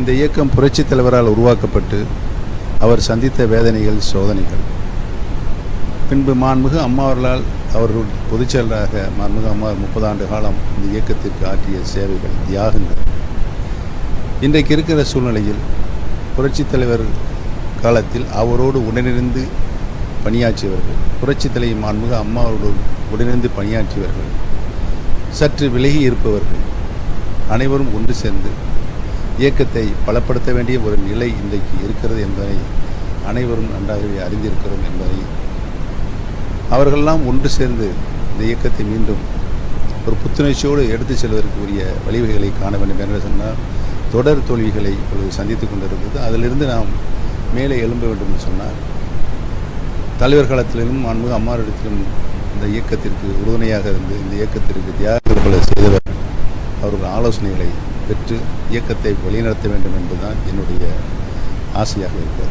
இந்த இயக்கம் புரட்சித் தலைவரால் உருவாக்கப்பட்டு அவர் சந்தித்த வேதனைகள் சோதனைகள். பின்பு மாண்புகு அம்மாவர்களால் அவர்கள் பொதுச்செயலராக மாண்புகு அம்மா முப்பது ஆண்டு காலம் இந்த இயக்கத்திற்கு ஆற்றிய சேவைகள் தியாகங்கள். இன்றைக்கு இருக்கிற சூழ்நிலையில் புரட்சித் தலைவர் காலத்தில் அவரோடு உடனிருந்து பணியாற்றியவர்கள் புரட்சித் தலைவர் மாண்புகு அம்மா உடனிருந்து பணியாற்றியவர்கள் சற்று விலகி இருப்பவர்கள் அனைவரும் ஒன்று சேர்ந்து இயக்கத்தை பலப்படுத்த வேண்டிய ஒரு நிலை இன்றைக்கு இருக்கிறது என்பதை அனைவரும் நன்றாகவே அறிந்திருக்கிறோம் என்பதை அவர்களெல்லாம் ஒன்று சேர்ந்து இந்த இயக்கத்தை மீண்டும் ஒரு புத்துணர்ச்சியோடு எடுத்து செல்வதற்கு உரிய வழிவகைகளை காண வேண்டும் என்று சொன்னால் தொடர் தோல்விகளை இப்பொழுது சந்தித்து கொண்டிருந்தது அதிலிருந்து நாம் மேலே எழும்ப வேண்டும் என்று சொன்னார் தலைவர் காலத்திலும் அன்பு அம்மாரிடத்திலும் இந்த இயக்கத்திற்கு உறுதுணையாக இருந்து இந்த இயக்கத்திற்கு தியாகங்களை செய்தவர் அவர்கள் ஆலோசனைகளை பெற்று இயக்கத்தை வழிநடத்த வேண்டும் என்பதுதான் என்னுடைய ஆசையாக இருக்கிறது.